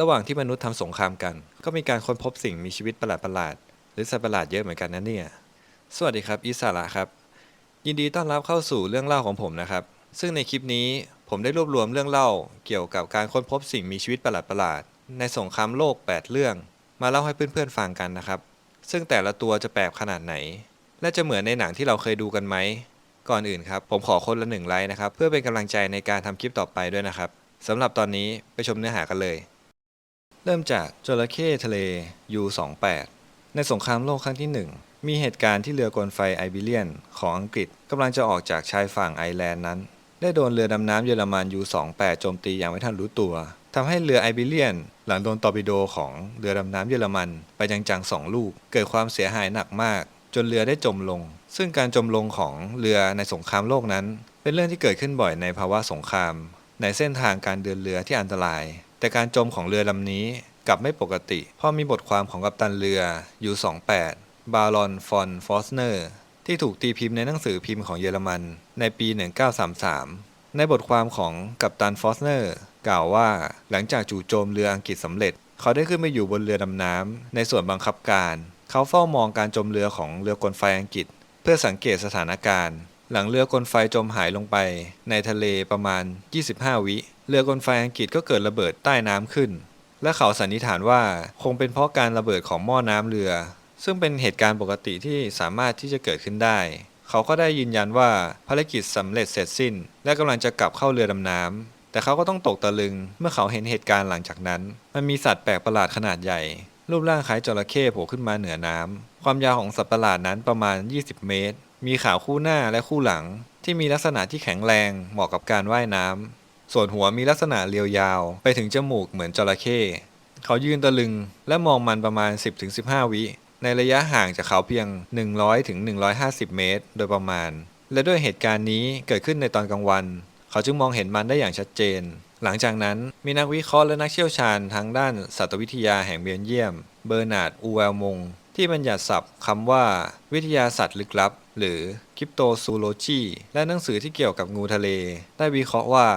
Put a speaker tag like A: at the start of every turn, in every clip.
A: ระหว่างที่มนุษย์ทำสงครามกัน ก็มีการค้นพบสิ่งมีชีวิตประหลาดๆหรือสัตว์ประหลาดเยอะเหมือนกันนะเนี่ย สวัสดีครับอิสระครับ ยินดีต้อนรับเข้าสู่เรื่องเล่าของผมนะครับ ซึ่งในคลิปนี้ผมได้รวบรวมเรื่องเล่า เกี่ยวกับการค้นพบสิ่งมีชีวิตประหลาดๆในสงครามโลก 8 เรื่อง มาเล่าให้เพื่อนๆฟังกันนะครับ ซึ่งแต่ละตัวจะแปลกขนาดไหน และจะเหมือนในหนังที่เราเคยดูกันไหมก่อนอื่นครับผมขอคนละหนึ่งไลค์นะครับเพื่อเป็นกำลังใจในการทำคลิปต่อไปด้วยนะครับสำหรับตอนนี้ไปชมเนื้อหากันเลย เริ่มจากจระเข้ทะเล U28 ในสงครามโลกครั้งที่ 1 มีเหตุการณ์ที่เรือกลไฟไอบิเลียนของอังกฤษกำลังจะออกจากชายฝั่งไอร์แลนด์นั้น ได้โดนเรือดำน้ำเยอรมัน U28 โจมตีอย่างไม่ทันรู้ตัวทำให้เรือไอบิเลียน หลังโดนตอร์ปิโดของเรือดำน้ำเยอรมัน ไปจังๆสองลูก เกิดความเสียหายหนักมาก จนเรือได้จมลง ซึ่งการจมลงของเรือในสงครามโลกนั้น เป็นเรื่องที่เกิดขึ้นบ่อยในภาวะสงคราม ในเส้นทางการเดินเรือที่อันตราย แต่การจมของเรือลำนี้กลับไม่ปกติ เพราะมีบทความของกัปตันเรือ U28 บารอนฟอนฟอสเนอร์ที่ถูกตีพิมพ์ในหนังสือพิมพ์ของเยอรมันในปี 1933 ในบทความของกัปตันฟอสเนอร์กล่าวว่าหลังจากจู่โจมเรืออังกฤษสำเร็จ เขาได้ขึ้นมาอยู่บนเรือดำน้ำในส่วนบังคับการ เขาเฝ้ามองการจมเรือของเรือกลไฟอังกฤษ เพื่อสังเกตสถานการณ์ หลังเรือกลไฟจมหายลงไป ในทะเลประมาณ 25 วิ เรือกลไฟอังกฤษก็เกิดระเบิดใต้น้ำขึ้น และเขาสันนิษฐานว่าคงเป็นเพราะการระเบิดของหม้อน้ำเรือ ซึ่งเป็นเหตุการณ์ปกติที่สามารถที่จะเกิดขึ้นได้ เขาก็ได้ยืนยันว่าภารกิจสำเร็จเสร็จสิ้น และกำลังจะกลับเข้าเรือดำน้ำแต่เขาก็ต้องตกตะลึงเมื่อเขาเห็นเหตุการณ์หลังจากนั้น มันมีสัตว์แปลกประหลาดขนาดใหญ่ รูปร่างคล้ายจระเข้โผล่ขึ้นมาเหนือน้ำความยาวของสัตว์ประหลาดนั้นประมาณ 20 เมตร มีขาคู่หน้าและคู่หลัง ที่มีลักษณะที่แข็งแรงเหมาะกับการว่ายน้ำ ส่วนหัวมีลักษณะเรียวยาว ไปถึงจมูกเหมือนจระเข้ เขายืนตะลึงและมองมันประมาณ 10-15 วิ ในระยะห่างจากเขาเพียง 100-150 เมตร โดยประมาณ และด้วยเหตุการณ์นี้เกิดขึ้นในตอนกลางวัน เขาจึงมองเห็นมันได้อย่างชัดเจน หลังจากนั้นมีนักวิเคราะห์และนักเชี่ยวชาญทางด้านสัตววิทยาแห่งเบลเยียม เบอร์นาร์ด อูเวลมงที่บัญญัติศัพท์คำว่า วิทยาสัตว์ลึกลับ หรือคริปโตซูโลจีและหนังสือที่เกี่ยวกับงูทะเล ได้วิเคราะห์ว่า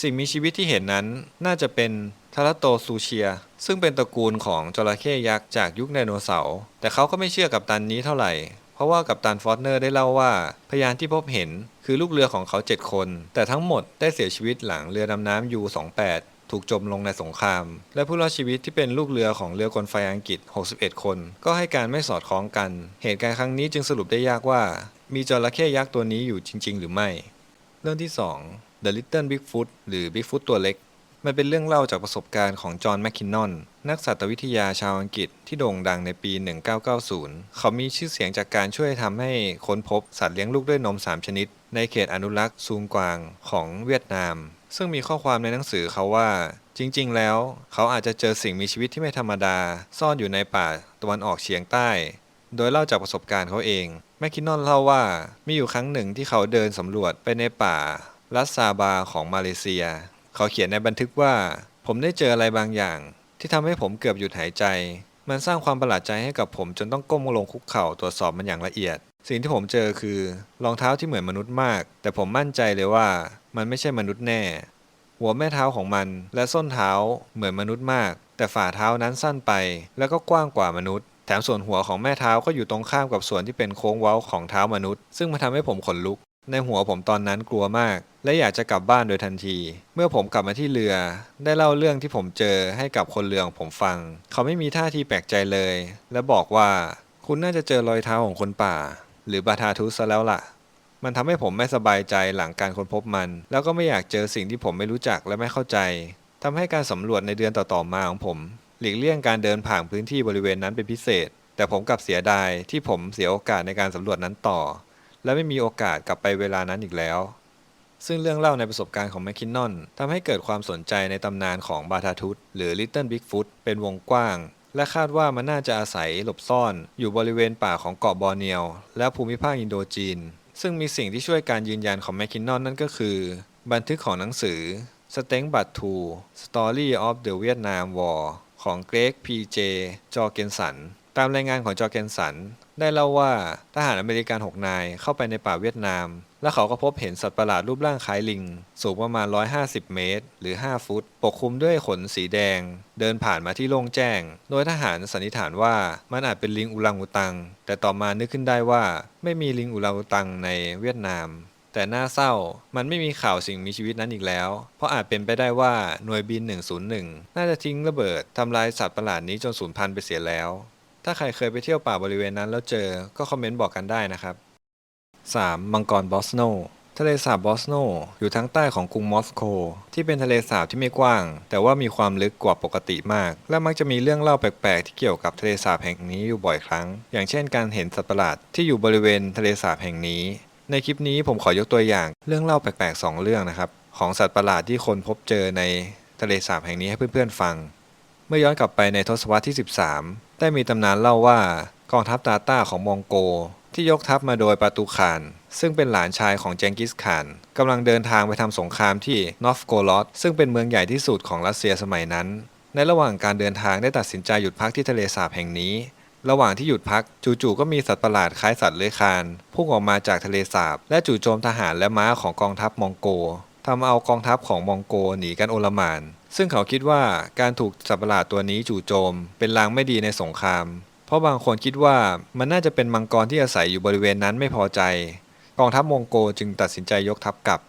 A: สิ่งมีชีวิตที่เห็นนั้น น่าจะเป็นทาราโตซูเชีย ซึ่งเป็นตระกูลของจระเข้ยักษ์จากยุคไดโนเสาร์แต่เขาก็ไม่เชื่อกับตันนี้เท่าไหร่ เพราะว่ากับตันฟอสเนอร์ได้เล่าว่า พยานที่พบเห็นคือลูกเรือของเขา 7 คน แต่ทั้งหมดได้เสียชีวิตหลังเรือดำน้ำยู28 ถูกจมลงในสงคราม และผู้รอดชีวิตที่เป็นลูกเรือของเรือกลไฟอังกฤษ 61 คน ก็ให้การไม่สอดคล้องกัน เหตุการณ์ครั้งนี้จึงสรุปได้ยากว่า มีจระเข้ยักษ์ตัวนี้อยู่จริง ๆ หรือไม่ เรื่องที่ 2 The Little Bigfoot หรือ Bigfoot ตัวเล็ก มันเป็นเรื่องเล่าจากประสบการณ์ของจอห์นแมคคินนอนนักสัตววิทยาชาวอังกฤษที่โด่งดังในปี 1990 เขามีชื่อเสียงจากการช่วยทำให้ค้นพบสัตว์เลี้ยงลูกด้วยนม 3 ชนิด ในเขตอนุรักษ์ซูงกวางของเวียดนาม ซึ่งมีข้อความในหนังสือเขาว่า จริง ๆ แล้ว เขาอาจจะเจอสิ่งมีชีวิตที่ไม่ธรรมดา ซ่อนอยู่ในป่าตะวันออกเฉียงใต้ โดยเล่าจากประสบการณ์เขาเองแมคคินนอนเล่าว่ามีอยู่ครั้งหนึ่งที่เขาเดินสำรวจไปในป่ารัสซาบาของมาเลเซีย เขาเขียนในบันทึกว่า ผมได้เจออะไรบางอย่าง ที่ทำให้ผมเกือบหยุดหายใจ มันสร้างความประหลาดใจให้กับผมจนต้องก้มลงคุกเข่าตรวจสอบมันอย่างละเอียด สิ่งที่ผมเจอคือรองเท้าที่เหมือนมนุษย์มาก แต่ผมมั่นใจเลยว่ามันไม่ใช่มนุษย์แน่ หัวแม่เท้าของมันและส้นเท้าเหมือนมนุษย์มาก แต่ฝ่าเท้านั้นสั้นไป แล้วก็กว้างกว่ามนุษย์ แถมส่วนหัวของแม่เท้าก็อยู่ตรงข้ามกับส่วนที่เป็นโค้งเว้าของเท้ามนุษย์ ซึ่งมันทำให้ผมขนลุก ในหัวผมตอนนั้นกลัวมาก และอยากจะกลับบ้านโดยทันที เมื่อผมกลับมาที่เรือ ได้เล่าเรื่องที่ผมเจอให้กับคนเรือของผมฟัง เขาไม่มีท่าทีแปลกใจเลย และบอกว่าคุณน่าจะเจอรอยเท้าของคนป่า หรือบาทาทุสซะแล้วล่ะ มันทำให้ผมไม่สบายใจหลังการค้นพบมัน แล้วก็ไม่อยากเจอสิ่งที่ผมไม่รู้จักและไม่เข้าใจทำให้การสำรวจในเดือนต่อๆมาของผม หลีกเลี่ยงการเดินผ่านพื้นที่บริเวณนั้นเป็นพิเศษ แต่ผมกลับเสียดายที่ผมเสียโอกาสในการสำรวจนั้นต่อ และไม่มีโอกาสกลับไปเวลานั้นอีกแล้วซึ่งเรื่องเล่าในประสบการณ์ของแมคคินนอนทำให้เกิดความสนใจในตำนานของบาทาทุตหรือ Little Bigfoot เป็นวงกว้าง และคาดว่ามันน่าจะอาศัยหลบซ่อนอยู่บริเวณป่าของเกาะบอร์เนียวและภูมิภาคอินโดจีน ซึ่งมีสิ่งที่ช่วยการยืนยันของแมคคินนอนนั่นก็คือ บันทึกของหนังสือ s t e n g b u t 2 Story of the Vietnam War ของเกรกพีเจจอเกนสัน ตามรายงานของจอร์เกนสัน ได้เล่าว่าทหารอเมริกัน 6 นายเข้าไปในป่าเวียดนาม และเขาก็พบเห็นสัตว์ประหลาดรูปร่างคล้ายลิง สูงประมาณ 150 เมตร หรือ 5 ฟุต ปกคลุมด้วยขนสีแดง เดินผ่านมาที่โล่งแจ้ง โดยทหารสันนิษฐานว่ามันอาจเป็นลิงอุลังอุตัง แต่ต่อมานึกขึ้นได้ว่าไม่มีลิงอุลังอุตังในเวียดนามแต่น่าเศร้า มันไม่มีข่าวสิ่งมีชีวิตนั้นอีกแล้ว เพราะอาจเป็นไปได้ว่าหน่วยบิน 101 น่าจะทิ้งระเบิดทำลายสัตว์ประหลาดนี้จนสูญพันธุ์ไปเสียแล้ว ถ้าใครเคยไปเที่ยวป่าบริเวณนั้นแล้วเจอก็คอมเมนต์บอกกันได้นะครับ 3. มังกรบอสโนทะเลสาบบอสโนอยู่ทางใต้ของกรุงมอสโก ที่เป็นทะเลสาบที่ไม่กว้าง แต่ว่ามีความลึกกว่าปกติมาก และมักจะมีเรื่องเล่าแปลกๆ ที่เกี่ยวกับทะเลสาบแห่งนี้อยู่บ่อยครั้ง อย่างเช่นการเห็นสัตว์ประหลาดที่อยู่บริเวณทะเลสาบแห่งนี้ ในคลิปนี้ผมขอยกตัวอย่างเรื่องเล่าแปลกๆ 2 เรื่องนะครับของสัตว์ประหลาดที่คนพบเจอในทะเลสาบแห่งนี้ให้เพื่อนๆฟัง เมื่อย้อนกลับไปในทศวรรษที่ 13 ได้มีตำนานเล่าว่ากองทัพตาต้าของมองโก ที่ยกทัพมาโดยปาตูคาน ซึ่งเป็นหลานชายของเจงกิสข่านกำลังเดินทางไปทำสงครามที่นอฟโกลอดซึ่งเป็นเมืองใหญ่ที่สุดของรัสเซียสมัยนั้น ในระหว่างการเดินทางได้ตัดสินใจหยุดพักที่ทะเลสาบแห่งนี้ ระหว่างที่หยุดพักจู่ๆก็มีสัตว์ประหลาดคล้ายสัตว์เลื้อยคลานพุ่งออกมาจากทะเลสาบ และจู่โจมทหารและม้าของกองทัพมองโกทำเอากองทัพของมองโกหนีกันโอลหม่าน ซึ่งเขาคิดว่าการถูกสัตว์ประหลาดตัวนี้จู่โจม เป็นลางไม่ดีในสงคราม เพราะบางคนคิดว่ามันน่าจะเป็นมังกรที่อาศัยอยู่บริเวณนั้นไม่พอใจ กองทัพมองโกจึงตัดสินใจยกทัพกลับ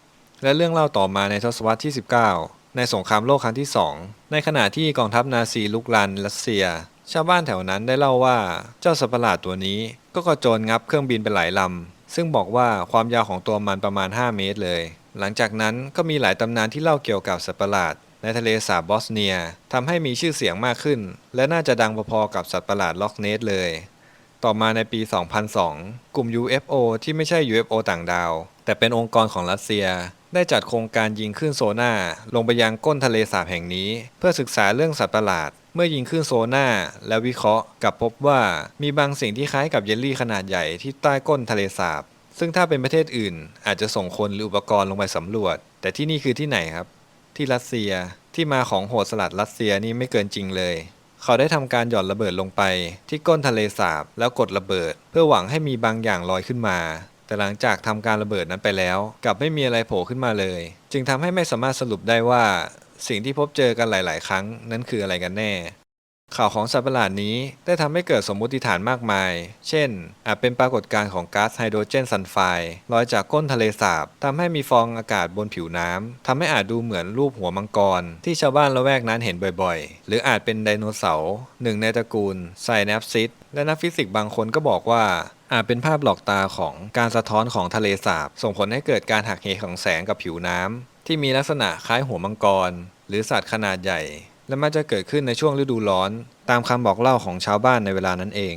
A: และเรื่องเล่าต่อมาในทศวรรษที่ 19 ในสงครามโลกครั้งที่ 2 ในขณะที่กองทัพนาซีลุกลานรัสเซีย ชาวบ้านแถวนั้นได้เล่าว่าเจ้าสัตว์ประหลาดตัวนี้ ก็กระโจนงับเครื่องบินเป็นหลายลำซึ่งบอกว่าความยาวของตัวมันประมาณ 5 เมตรเลย หลังจากนั้นก็มีหลายตำนานที่เล่าเกี่ยวกับสัตว์ประหลาด ในทะเลสาบบอสเนียทำให้มีชื่อเสียงมากขึ้น และน่าจะดังพอๆกับสัตว์ประหลาดล็อกเนสเลย ต่อมาในปี 2002 กลุ่ม UFO ที่ไม่ใช่ UFO ต่างดาว แต่เป็นองค์กรของรัสเซีย ได้จัดโครงการยิงขึ้นโซน่าลงไปยังก้นทะเลสาบแห่งนี้ เพื่อศึกษาเรื่องสัตว์ประหลาด เมื่อยิงขึ้นโซน่าและวิเคราะห์กับพบว่ามีบางสิ่งที่คล้ายกับเยลลี่ขนาดใหญ่ที่ใต้ก้นทะเลสาบซึ่งถ้าเป็นประเทศอื่น อาจจะส่งคนหรืออุปกรณ์ลงไปสำรวจ แต่ที่นี่คือที่ไหนครับ ที่รัสเซียที่มาของโหดสลัดรัสเซียนี่ไม่เกินจริงเลย เขาได้ทำการหย่อนระเบิดลงไป ที่ก้นทะเลสาบแล้วกดระเบิด เพื่อหวังให้มีบางอย่างลอยขึ้นมา แต่หลังจากทำการระเบิดนั้นไปแล้ว กลับไม่มีอะไรโผล่ขึ้นมาเลย จึงทำให้ไม่สามารถสรุปได้ว่า สิ่งที่พบเจอกันหลาย ๆ ครั้งนั้นคืออะไรกันแน่ ข่าวของสัตว์ประหลาดนี้ได้ทำให้เกิดสมมุติฐานมากมาย เช่น อาจเป็นปรากฏการณ์ของก๊าซไฮโดรเจนซัลไฟด์ลอยจากก้นทะเลสาบทำให้มีฟองอากาศบนผิวน้ำทำให้อาจดูเหมือนรูปหัวมังกร ที่ชาวบ้านละแวกนั้นเห็นบ่อยๆ หรืออาจเป็นไดโนเสาร์หนึ่งในตระกูลไซแนปซิสและนักฟิสิกส์บางคนก็บอกว่าอาจเป็นภาพหลอกตาของการสะท้อนของทะเลสาบ ส่งผลให้เกิดการหักเหของแสงกับผิวน้ำที่มีลักษณะคล้ายหัวมังกร หรือสัตว์ขนาดใหญ่ และมักจะเกิดขึ้นในช่วงฤดูร้อน ตามคำบอกเล่าของชาวบ้านในเวลานั้นเอง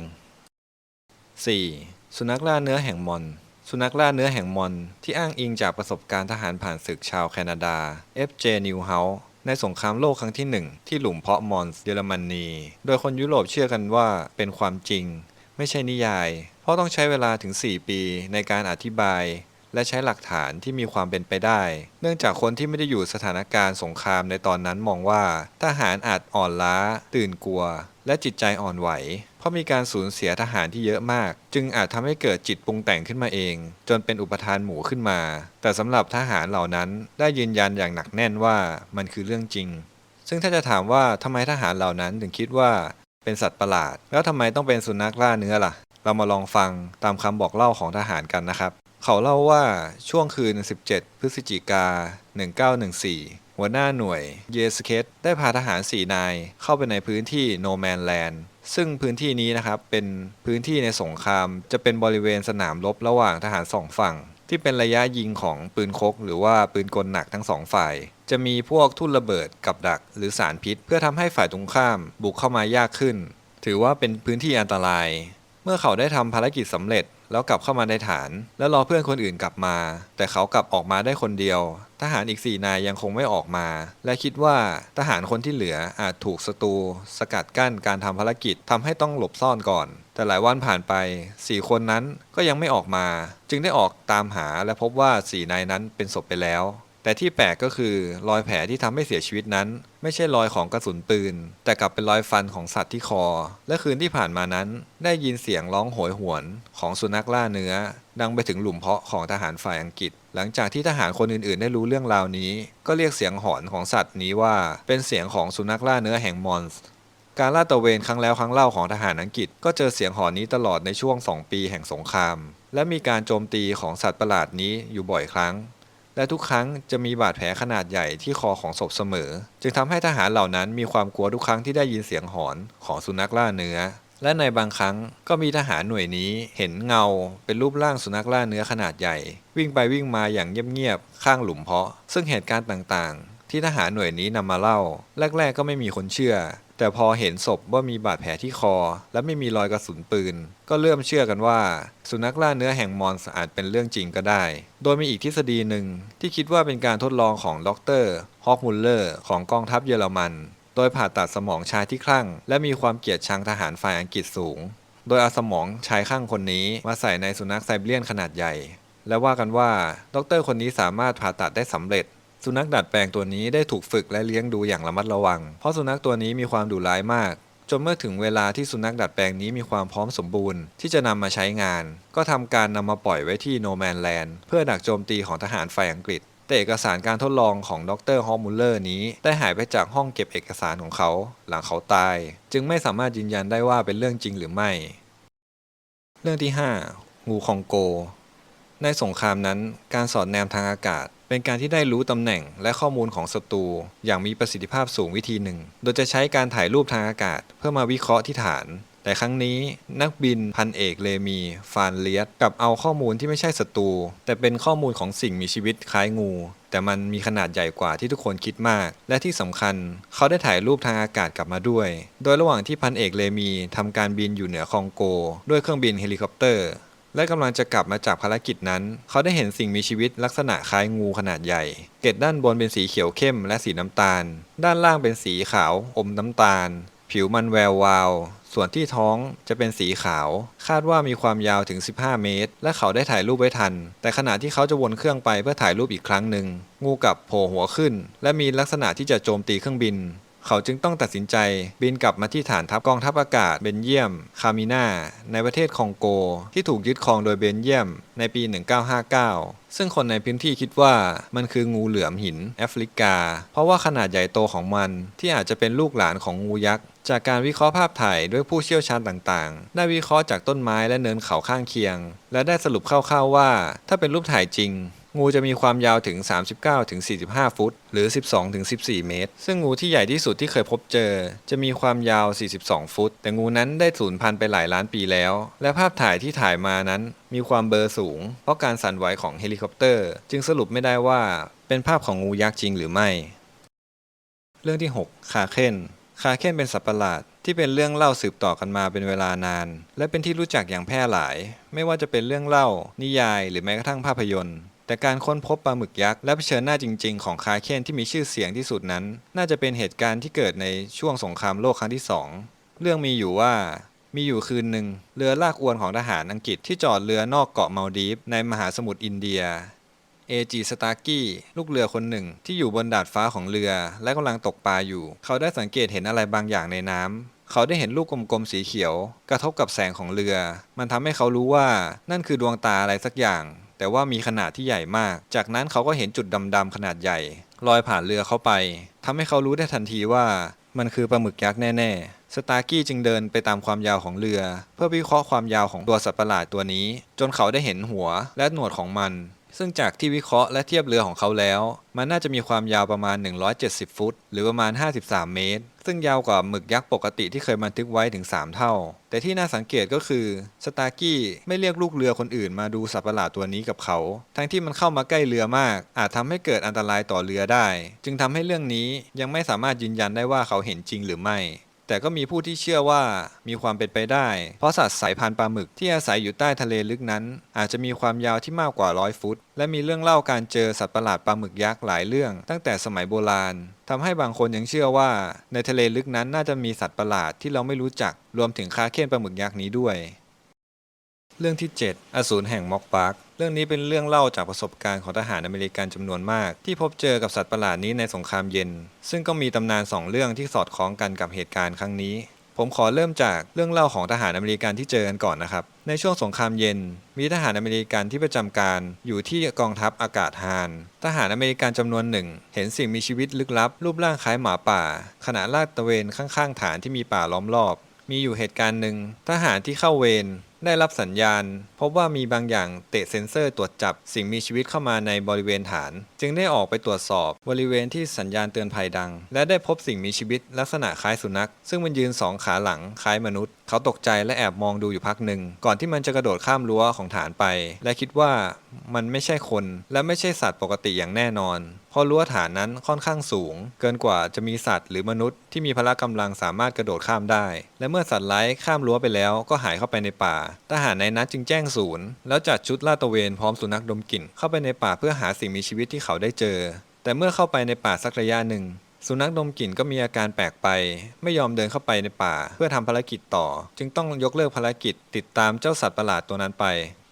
A: 4. สุนัขล่าเนื้อแห่งมอน สุนัขล่าเนื้อแห่งมอน ที่อ้างอิงจากประสบการณ์ทหารผ่านศึกชาวแคนาดา F.J. Newhouse ในสงครามโลกครั้งที่หนึ่งที่หลุมเพาะมอนเยอรมนี โดยคนยุโรปเชื่อกันว่าเป็นความจริง ไม่ใช่นิยาย เพราะต้องใช้เวลาถึง 4 ปีในการอธิบาย และใช้หลักฐานที่มีความเป็นไปได้ เนื่องจากคนที่ไม่ได้อยู่สถานการณ์สงครามในตอนนั้นมองว่า ทหารอาจอ่อนล้า ตื่นกลัว และจิตใจอ่อนไหว เพราะมีการสูญเสียทหารที่เยอะมาก จึงอาจทำให้เกิดจิตปรุงแต่งขึ้นมาเอง จนเป็นอุปทานหมู่ขึ้นมา แต่สำหรับทหารเหล่านั้นได้ยืนยันอย่างหนักแน่นว่ามันคือเรื่องจริง ซึ่งถ้าจะถามว่าทำไมทหารเหล่านั้นถึงคิดว่าเป็นสัตว์ประหลาด แล้วทำไมต้องเป็นสุนัขล่าเนื้อล่ะเรามาลองฟังตามคำบอกเล่าของทหารกันนะครับ เขาเล่าว่าช่วงคืน 17 พฤศจิกา 1914 หัวหน้าหน่วยเยสเคตได้พาทหาร 4 นายเข้าไปในพื้นที่โนแมนแลนด์ซึ่งพื้นที่นี้นะครับเป็นพื้นที่ในสงครามจะเป็นบริเวณสนามรบระหว่างทหารสองฝั่ง ที่เป็นระยะยิงของปืนคก หรือว่าปืนกลหนักทั้งสองฝ่าย จะมีพวกทุ่นระเบิดกับดักหรือสารพิษ เพื่อทำให้ฝ่ายตรงข้ามบุกเข้ามายากขึ้น ถือว่าเป็นพื้นที่อันตราย เมื่อเขาได้ทำภารกิจสำเร็จ แล้วกลับเข้ามาในฐาน แล้วรอเพื่อนคนอื่นกลับมา แต่เขากลับออกมาได้คนเดียว ทหารอีกสี่นายยังคงไม่ออกมา และคิดว่าทหารคนที่เหลืออาจถูกศัตรูสกัดกั้นการทำภารกิจทำให้ต้องหลบซ่อนก่อน แต่หลายวันผ่านไปสี่คนนั้นก็ยังไม่ออกมา จึงได้ออกตามหาและพบว่าสี่นายนั้นเป็นศพไปแล้ว แต่ที่แปลกก็คือรอยแผลที่ทำให้เสียชีวิตนั้น ไม่ใช่รอยของกระสุนปืน แต่กลับเป็นรอยฟันของสัตว์ที่คอ และคืนที่ผ่านมานั้น ได้ยินเสียงร้องโหยหวนของสุนัขล่าเนื้อ ดังไปถึงหลุมเพาะของทหารฝ่ายอังกฤษ หลังจากที่ทหารคนอื่นๆ ได้รู้เรื่องราวนี้ ก็เรียกเสียงหอนของสัตว์นี้ว่า เป็นเสียงของสุนัขล่าเนื้อแห่งมอนส์การลาดตระเวนครั้งแล้วครั้งเล่าของทหารอังกฤษก็เจอเสียงหอนนี้ตลอดในช่วง 2 ปีแห่งสงคราม และมีการโจมตีของสัตว์ประหลาดนี้อยู่บ่อยครั้ง และทุกครั้งจะมีบาดแผลขนาดใหญ่ที่คอของศพเสมอ จึงทำให้ทหารเหล่านั้นมีความกลัวทุกครั้งที่ได้ยินเสียงหอนของสุนัขล่าเนื้อ และในบางครั้งก็มีทหารหน่วยนี้เห็นเงา เป็นรูปร่างสุนัขล่าเนื้อขนาดใหญ่ วิ่งไปวิ่งมาอย่างเงียบๆข้างหลุมเพาะ ซึ่งเหตุการณ์ต่างๆ ที่ทหารหน่วยนี้นำมาเล่า แรก ๆ ก็ไม่มีคนเชื่อ แต่พอเห็นศพว่ามีบาดแผลที่คอ และไม่มีรอยกระสุนปืน ก็เริ่มเชื่อกันว่า สุนัขล่าเนื้อแห่งมอนสอาจเป็นเรื่องจริงก็ได้ โดยมีอีกทฤษฎีหนึ่งที่คิดว่าเป็นการทดลองของดรฮอกมุลเลอร์ของกองทัพเยอรมัน โดยผ่าตัดสมองชายที่คลั่ง และมีความเกลียดชังทหารฝ่ายอังกฤษสูง โดยเอาสมองชายข้างคนนี้มาใส่ในสุนัขไซบีเรียนขนาดใหญ่ และว่ากันว่าดรคนนี้สามารถผ่าตัดได้สำเร็จ สุนัขดัดแปลงตัวนี้ได้ถูกฝึกและเลี้ยงดูอย่างระมัดระวัง เพราะสุนัขตัวนี้มีความดุร้ายมาก จนเมื่อถึงเวลาที่สุนัขดัดแปลงนี้มีความพร้อมสมบูรณ์ ที่จะนำมาใช้งาน ก็ทำการนำมาปล่อยไว้ที่โนแมนแลนด์เพื่อดักโจมตีของทหารฝ่ายอังกฤษแต่เอกสารการทดลองของดรฮอร์มูลเลอร์นี้ได้หายไปจากห้องเก็บเอกสารของเขา หลังเขาตาย จึงไม่สามารถยืนยันได้ว่าเป็นเรื่องจริงหรือไม่ เรื่องที่ 5 งูคองโก ในสงครามนั้น การสอดแนมทางอากาศ เป็นการที่ได้รู้ตำแหน่งและข้อมูลของศัตรูอย่างมีประสิทธิภาพสูงวิธีหนึ่ง โดยจะใช้การถ่ายรูปทางอากาศ เพื่อมาวิเคราะห์ที่ฐาน แต่ครั้งนี้นักบินพันเอกเลมี ฟานเลียสกลับเอาข้อมูลที่ไม่ใช่ศัตรูแต่เป็นข้อมูลของสิ่งมีชีวิตคล้ายงู แต่มันมีขนาดใหญ่กว่าที่ทุกคนคิดมาก และที่สำคัญ เขาได้ถ่ายรูปทางอากาศกลับมาด้วย โดยระหว่างที่พันเอกเลมีทำการบินอยู่เหนือคองโก ด้วยเครื่องบินเฮลิคอปเตอร์ และกำลังจะกลับมาจากภารกิจนั้น เขาได้เห็นสิ่งมีชีวิตลักษณะคล้ายงูขนาดใหญ่ เกล็ดด้านบนเป็นสีเขียวเข้มและสีน้ำตาล ด้านล่างเป็นสีขาวอมน้ำตาล ผิวมันแวววาว ส่วนที่ท้องจะเป็นสีขาว คาดว่ามีความยาวถึง 15 เมตร และเขาได้ถ่ายรูปไว้ทัน แต่ขณะที่เขาจะวนเครื่องไปเพื่อถ่ายรูปอีกครั้งหนึ่งงูกับโผล่หัวขึ้น และมีลักษณะที่จะโจมตีเครื่องบิน เขาจึงต้องตัดสินใจบินกลับมาที่ฐานทัพกองทัพอากาศเบนเยียม คามินาในประเทศคองโก ที่ถูกยึดครองโดยเบนเยียม ในปี 1959 ซึ่งคนในพื้นที่คิดว่ามันคืองูเหลือมหินแอฟริกา เพราะว่าขนาดใหญ่โตของมันที่อาจจะเป็นลูกหลานของงูยักษ์จากการวิเคราะห์ภาพถ่ายด้วยผู้เชี่ยวชาญต่างๆ ได้วิเคราะห์จากต้นไม้และเนินเขาข้างเคียง และได้สรุปคร่าวๆว่า ถ้าเป็นรูปถ่ายจริง งูจะมีความยาวถึง 39-45 ฟุต หรือ 12-14 เมตร ซึ่งงูที่ใหญ่ที่สุดที่เคยพบเจอ จะมีความยาว 42 ฟุต แต่งูนั้นได้สูญพันธุ์ไปหลายล้านปีแล้ว และภาพถ่ายที่ถ่ายมานั้น มีความเบลอสูง เพราะการสั่นไหวของเฮลิคอปเตอร์ จึงสรุปไม่ได้ว่าเป็นภาพของงูยักษ์จริงหรือไม่ เรื่องที่ 6 คาเคนคาเคนเป็นสัตว์ประหลาดที่เป็นเรื่องเล่าสืบต่อกันมาเป็นเวลานาน และเป็นที่รู้จักอย่างแพร่หลาย ไม่ว่าจะเป็นเรื่องเล่า นิยาย หรือแม้กระทั่งภาพยนตร์ แต่การค้นพบปลาหมึกยักษ์และเผชิญหน้าจริง ๆ ของคาเคนที่มีชื่อเสียงที่สุดนั้น น่าจะเป็นเหตุการณ์ที่เกิดในช่วงสงครามโลกครั้งที่สองเรื่องมีอยู่ว่ามีอยู่คืนหนึ่งเรือลากอวนของทหารอังกฤษที่จอดเรือนอกเกาะมาลดีฟในมหาสมุทรอินเดีย เอจีสตาร์กี้ลูกเรือคนหนึ่งที่อยู่บนดาดฟ้าของเรือ และกำลังตกปลาอยู่ เขาได้สังเกตเห็นอะไรบางอย่างในน้ำ เขาได้เห็นลูกกลมๆสีเขียว กระทบกับแสงของเรือ มันทำให้เขารู้ว่านั่นคือดวงตาอะไรสักอย่าง แต่ว่ามีขนาดที่ใหญ่มาก จากนั้นเขาก็เห็นจุดดำๆขนาดใหญ่ลอยผ่านเรือเข้าไปทำให้เขารู้ได้ทันทีว่ามันคือปลาหมึกยักษ์แน่ ๆ สตาร์กี้จึงเดินไปตามความยาวของเรือ เพื่อวิเคราะห์ความยาวของตัวสัตว์ประหลาดตัวนี้ จนเขาได้เห็นหัวและหนวดของมัน ซึ่งจากที่วิเคราะห์และเทียบเรือของเขาแล้ว มันน่าจะมีความยาวประมาณ 170 ฟุต หรือประมาณ 53 เมตร ซึ่งยาวกว่าหมึกยักษ์ปกติที่เคยบันทึกไว้ถึง 3 เท่า แต่ที่น่าสังเกตก็คือสตาร์กี้ไม่เรียกลูกเรือคนอื่นมาดูสัตว์ประหลาดตัวนี้กับเขา ทั้งที่มันเข้ามาใกล้เรือมาก อาจทำให้เกิดอันตรายต่อเรือได้ จึงทำให้เรื่องนี้ยังไม่สามารถยืนยันได้ว่าเขาเห็นจริงหรือไม่ แต่ก็มีผู้ที่เชื่อว่ามีความเป็นไปได้ เพราะสัตว์สายพันธุ์ปลาหมึกที่อาศัยอยู่ใต้ทะเลลึกนั้น อาจจะมีความยาวที่มากกว่าร้อยฟุต และมีเรื่องเล่าการเจอสัตว์ประหลาดปลาหมึกยักษ์หลายเรื่อง ตั้งแต่สมัยโบราณทำให้บางคนยังเชื่อว่า ในทะเลลึกนั้นน่าจะมีสัตว์ประหลาดที่เราไม่รู้จัก รวมถึงคาเคนปลาหมึกยักษ์นี้ด้วย เรื่องที่ 7 อสูรแห่งม็อกปาร์ค เรื่องนี้เป็นเรื่องเล่าจากประสบการณ์ของทหารอเมริกันจำนวนมาก ที่พบเจอกับสัตว์ประหลาดนี้ในสงครามเย็น ซึ่งก็มีตำนานสองเรื่องที่สอดคล้องกันกับเหตุการณ์ครั้งนี้ ผมขอเริ่มจากเรื่องเล่าของทหารอเมริกันที่เจอกันก่อนนะครับ ในช่วงสงครามเย็น มีทหารอเมริกันที่ประจำการอยู่ที่กองทัพอากาศฮานทหารอเมริกันจำนวนหนึ่ง เห็นสิ่งมีชีวิตลึกลับ รูปร่างคล้ายหมาป่า ขณะลาดตระเวนข้างๆ ฐานที่มีป่าล้อมรอบ มีอยู่เหตุการณ์หนึ่งทหารที่เข้าเวร ได้รับสัญญาณ พบว่ามีบางอย่างเตะเซ็นเซอร์ตรวจจับสิ่งมีชีวิตเข้ามาในบริเวณฐาน จึงได้ออกไปตรวจสอบบริเวณที่สัญญาณเตือนภัยดัง และได้พบสิ่งมีชีวิตลักษณะคล้ายสุนัข ซึ่งมันยืนสองขาหลังคล้ายมนุษย์ เขาตกใจและแอบมองดูอยู่พักหนึ่ง ก่อนที่มันจะกระโดดข้ามรั้วของฐานไป และคิดว่ามันไม่ใช่คนและไม่ใช่สัตว์ปกติอย่างแน่นอน เพราะรั้วฐานนั้นค่อนข้างสูง เกินกว่าจะมีสัตว์หรือมนุษย์ที่มีพละกำลังสามารถกระโดดข้ามได้ และเมื่อสัตว์ไร้ข้ามรั้วไปแล้วก็หายเข้าไปในป่า ทหารในนั้นจึงแจ้งศูนย์ แล้วจัดชุดลาดตระเวนพร้อมสุนัขดมกลิ่นเข้าไปในป่าเพื่อหาสิ่งมีชีวิตที่เขาได้เจอ แต่เมื่อเข้าไปในป่าสักระยะหนึ่ง สุนัขดมกลิ่นก็มีอาการแปลกไป ไม่ยอมเดินเข้าไปในป่า เพื่อทำภารกิจต่อ จึงต้องยกเลิกภารกิจ ติดตามเจ้าสัตว์ประหลาดตัวนั้นไป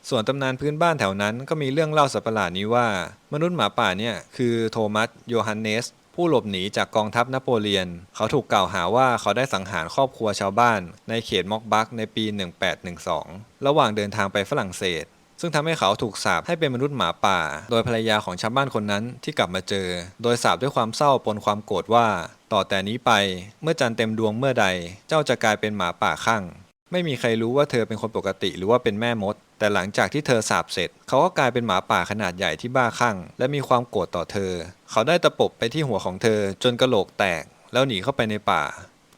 A: ส่วนตำนานพื้นบ้านแถวนั้นก็มีเรื่องเล่าสัตว์ประหลาดนี้ว่า มนุษย์หมาป่าเนี่ยคือโทมัสโยฮันเนสผู้หลบหนีจากกองทัพนโปเลียน เขาถูกกล่าวหาว่าเขาได้สังหารครอบครัวชาวบ้าน ในเขตม็อกบักในปี 1812 ระหว่างเดินทางไปฝรั่งเศส ซึ่งทำให้เขาถูกสาปให้เป็นมนุษย์หมาป่า โดยภรรยาของชาวบ้านคนนั้นที่กลับมาเจอ โดยสาปด้วยความเศร้าปนความโกรธว่า ต่อแต่นี้ไป เมื่อจันเต็มดวงเมื่อใด เจ้าจะกลายเป็นหมาป่าข้างไม่มีใครรู้ว่าเธอเป็นคนปกติหรือว่าเป็นแม่มด แต่หลังจากที่เธอสาบเสร็จ เขาก็กลายเป็นหมาป่าขนาดใหญ่ที่บ้าคลั่ง และมีความโกรธต่อเธอ เขาได้ตะปบไปที่หัวของเธอจนกระโหลกแตก แล้วหนีเข้าไปในป่า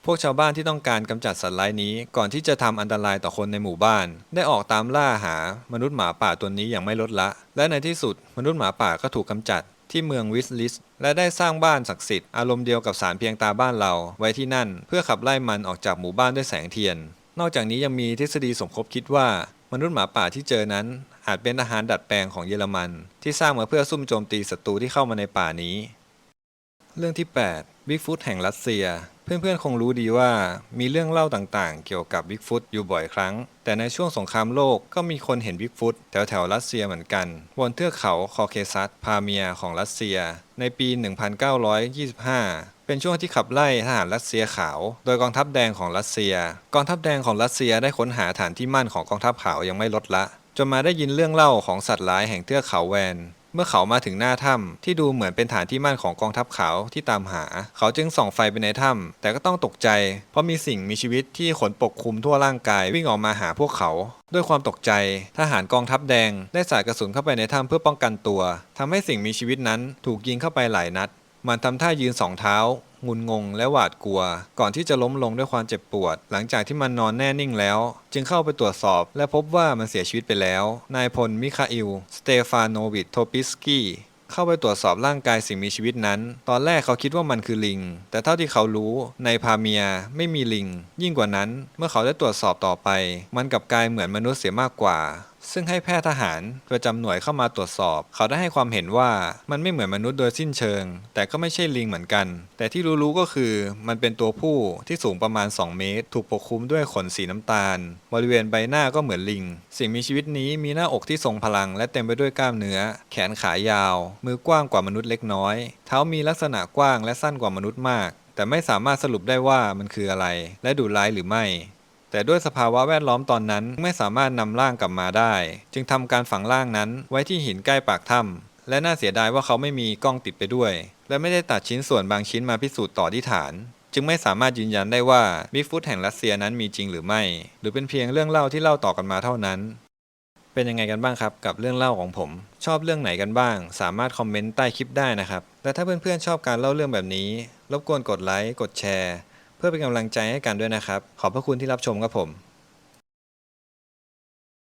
A: พวกชาวบ้านที่ต้องการกำจัดสัตว์ร้ายนี้ ก่อนที่จะทำอันตรายต่อคนในหมู่บ้าน ได้ออกตามล่าหามนุษย์หมาป่าตัวนี้อย่างไม่ลดละ และในที่สุดมนุษย์หมาป่าก็ถูกกำจัดที่เมืองวิสลิส และได้สร้างบ้านศักดิ์สิทธิ์อารมณ์เดียวกับสารเพียงตาบ้านเราไว้ที่นั่น เพื่อขับไล่มันออกจากหมู่บ้านด้วยแสงเทียน นอกจากนี้ยังมีทฤษฎีสมคบคิดว่า มนุษย์หมาป่าที่เจอนั้น อาจเป็นทหารดัดแปลงของเยอรมัน ที่สร้างมาเพื่อซุ่มโจมตีศัตรูที่เข้ามาในป่านี้ เรื่องที่ 8 Bigfoot แห่งรัสเซีย เพื่อนๆ คงรู้ดีว่ามีเรื่องเล่าต่างๆ เกี่ยวกับ Bigfoot อยู่บ่อยครั้ง แต่ในช่วงสงครามโลกก็มีคนเห็น Bigfoot แถวๆ รัสเซียเหมือนกัน บนเทือกเขาคอเคซัสพาเมียของรัสเซีย ในปี 1925เป็นช่วงที่ขับไล่ทหารรัสเซียขาว โดยกองทัพแดงของรัสเซีย กองทัพแดงของรัสเซียได้ค้นหาฐานที่มั่นของกองทัพขาวยังไม่ลดละ จนมาได้ยินเรื่องเล่าของสัตว์ร้ายแห่งเทือกเขาแวน เมื่อเขามาถึงหน้าถ้ำที่ดูเหมือนเป็นฐานที่มั่นของกองทัพขาวที่ตามหา เขาจึงส่องไฟไปในถ้ำแต่ก็ต้องตกใจ เพราะมีสิ่งมีชีวิตที่ขนปกคลุมทั่วร่างกายวิ่งออกมาหาพวกเขา ด้วยความตกใจ ทหารกองทัพแดงได้สาดกระสุนเข้าไปในถ้ำเพื่อป้องกันตัวทำให้สิ่งมีชีวิตนั้นถูกยิงเข้าไปหลายนัด มันทำท่ายืนสองเท้า งุนงงและหวาดกลัว ก่อนที่จะล้มลงด้วยความเจ็บปวด หลังจากที่มันนอนแน่นิ่งแล้ว จึงเข้าไปตรวจสอบ และพบว่ามันเสียชีวิตไปแล้ว นายพลมิคาอิล สเตฟานโนวิชโทปิสกี้เข้าไปตรวจสอบร่างกายสิ่งมีชีวิตนั้น ตอนแรกเขาคิดว่ามันคือลิง แต่เท่าที่เขารู้ในพาเมียไม่มีลิง ยิ่งกว่านั้น เมื่อเขาได้ตรวจสอบต่อไป มันกลับกลายเหมือนมนุษย์เสียมากกว่า ซึ่งให้แพทย์ทหารประจำหน่วยเข้ามาตรวจสอบ เขาได้ให้ความเห็นว่ามันไม่เหมือนมนุษย์โดยสิ้นเชิง แต่ก็ไม่ใช่ลิงเหมือนกัน แต่ที่รู้ๆก็คือ มันเป็นตัวผู้ที่สูงประมาณ 2 เมตร ถูกปกคลุมด้วยขนสีน้ำตาล บริเวณใบหน้าก็เหมือนลิง สิ่งมีชีวิตนี้มีหน้าอกที่ทรงพลัง และเต็มไปด้วยกล้ามเนื้อ แขนขายาว มือกว้างกว่ามนุษย์เล็กน้อย เท้ามีลักษณะกว้างและสั้นกว่ามนุษย์มากแต่ไม่สามารถสรุปได้ว่ามันคืออะไร และดุร้ายหรือไม่ แต่ด้วยสภาวะแวดล้อมตอนนั้นไม่สามารถนำร่างกลับมาได้ จึงทำการฝังร่างนั้นไว้ที่หินใกล้ปากถ้ำและน่าเสียดายว่าเขาไม่มีกล้องติดไปด้วย และไม่ได้ตัดชิ้นส่วนบางชิ้นมาพิสูจน์ต่อที่ฐาน จึงไม่สามารถยืนยันได้ว่าบิ๊กฟุตแห่งรัสเซียนั้นมีจริงหรือไม่ หรือเป็นเพียงเรื่องเล่าที่เล่าต่อกันมาเท่านั้นเป็นยังไงกันบ้างครับกับเรื่องเล่าของผม ชอบเรื่องไหนกันบ้าง สามารถคอมเมนต์ใต้คลิปได้นะครับ และถ้าเพื่อนๆชอบการเล่าเรื่องแบบนี้ รบกวนกดไลค์กดแชร์ เพื่อเป็นกำลังใจให้กันด้วยนะครับ ขอบพระคุณที่รับชมครับผม